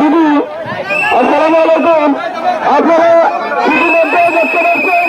শুধু আসসালামু আলাইকুম। আপনারা ইতিমধ্যে দেখতে পাচ্ছেন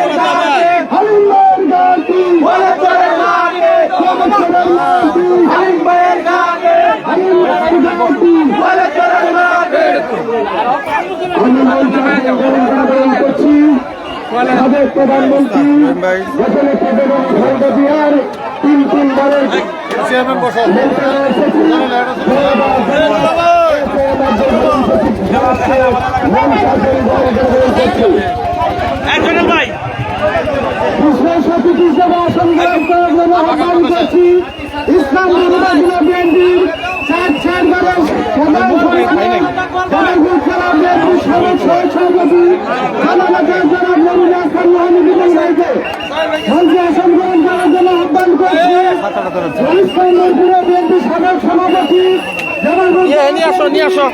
সাবেক প্রধানমন্ত্রী যেখানে প্রধান খালেদা জিয়ার তিন তিন বারের মন্ত্রণালয় সচিব ভাই কৃষ্ণ সচিব হিসেবে সংগ্রাম করার জন্য আহ্বান করছি ইসলাম বিরোধী বিএনপির চার চার বারের সাধারণ সম্পাদক জামালপুর জেলা বিএনপির সাবেক সহসভাপতি জানালাকার জনাব মনির হাসান মাহমুদুল ভাইকে মঞ্চে আসন গ্রহণ করার জন্য আহ্বান করছি ইসলামপুরে বিএনপির সাবেক সভাপতি জামালপুর নিয়ে আসো নিয়ে আসো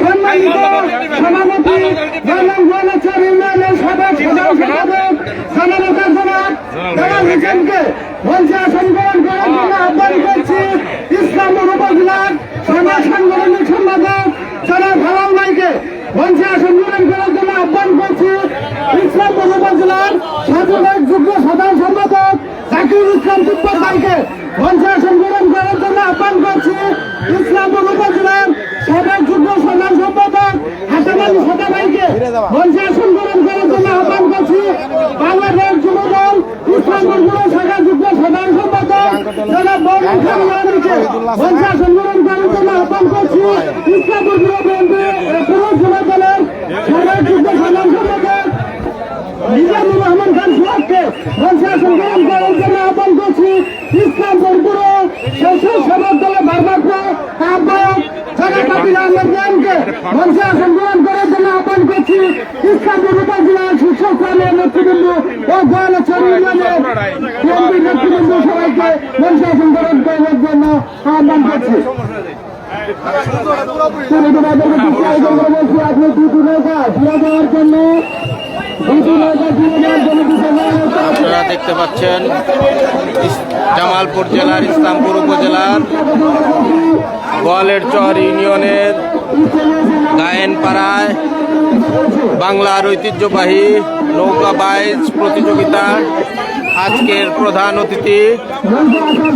সম্মানিত সভাপতি জনাব গোয়ালাচার ইউনিয়নের সাবেক সাধারণ সম্পাদক জনালতার জনাব দেওয়াল হোসেনকে মঞ্চে আসন গ্রহণ করার জন্য আহ্বান করছি ইসলামপুর উপজেলার সমাজ সাংগঠনিক সম্পাদক জনাব হালাল ভাইকে। মঞ্চে আসন গ্রহণ করার জন্য আহ্বান করছি ইসলামপুর উপজেলার সাধারণ যুগ্ম সাধারণ সম্পাদক জাকির ইসলাম তিব্বত ভাইকে। মঞ্চে আসন গ্রহণ করার জন্য আহ্বান করছি ইসলামপুর উপজেলার সাবেক যুগ্ম সাধারণ সম্পাদক হাসান আলী সাদা ভাইকে। মঞ্চে আসন গ্রহণ করার জন্য আহ্বান করছি বাংলাদেশ যুবদল ইসলামপুর যুব শাখা যুগ্ম সাধারণ সম্পাদক জনাব বরুণ খান মানিকে মঞ্চে আসন গ্রহণ করার জন্য আহ্বান করছি ইসলামপুর যুব বিএনপি পুরো যুব দলের সাবেক যুগ্ম সাধারণ সম্পাদক নিজামুর রহমান খান সোহাগকে মঞ্চে গ্রহণ করার জন্য আহ্বান করছি ইসলামপুর পুরো শেষের সমাজ দলের ভারপ্রাপ্ত আহ্বায়ক জনাব কাবিল আহমেদ করার জন্য আহ্বান করছি ইসলামপুর উপজেলার শীর্ষস্থানীয় নেতৃবৃন্দ ও গোয়ালচর ইউনিয়নের নেতৃবৃন্দ আহ্বান করছি। তুমি তোমাদেরকে কিছু করে বলছি আপনি দুটি নৌকা ফিরে দেওয়ার জন্য দুটি নৌকা ফিরে দেওয়ার জন্য আপনারা দেখতে পাচ্ছেন জামালপুর জেলার ইসলামপুর উপজেলার গোয়ালের চর ইউনিয়নের গায়েনপাড়ায় বাংলার ঐতিহ্যবাহী নৌকা বাইচ প্রতিযোগিতা আজকের প্রধান অতিথি,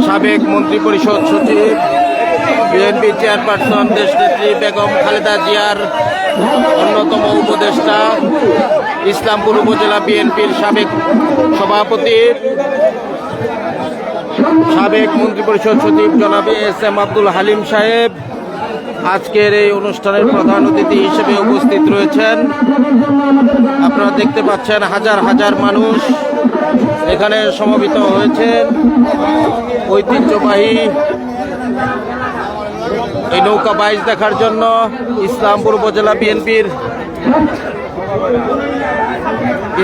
সাবেক মন্ত্রী পরিষদ সচিব, বিএনপি চেয়ারপারসন দেশনেত্রী বেগম খালেদা জিয়ার অন্যতম উপদেষ্টা, ইসলামপুর উপজেলা বিএনপির সাবেক সভাপতি, সাবেক মন্ত্রী পরিষদ সচিব জনাব এস এম আব্দুল হালিম সাহেব আজকের এই অনুষ্ঠানের প্রধান অতিথি হিসেবে উপস্থিত রয়েছেন। আপনারা দেখতে পাচ্ছেন হাজার হাজার মানুষ এখানে সমবেত হয়েছে। ঐতিহ্যবাহী এই নৌকা বাইচ দেখার জন্য ইসলামপুর উপজেলা বিএনপির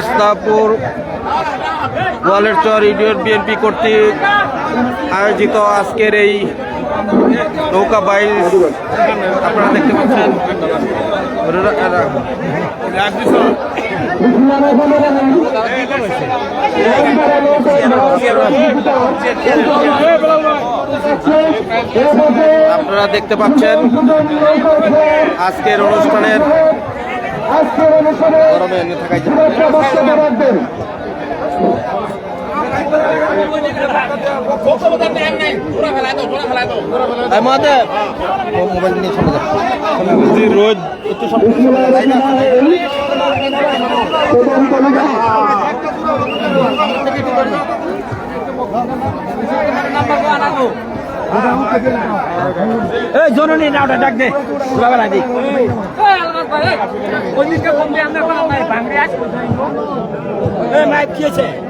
ইসলামপুর গোয়ালেরচর ইউনিয়ন বিএনপি কর্তৃক আয়োজিত আজকের এই নৌকা বাইচ আপনারা দেখতে পাচ্ছেন আপনারা দেখতে পাচ্ছেন আজকের অনুষ্ঠানের গরমে থাকাই মোবাইল নিয়ে চলে যাও রোজ প্রধান কলিকা এই জননী নাওটা ডাক দে। বাবা দিক এই মাইক কি আছে আপনার নামে প্রধান কলিকা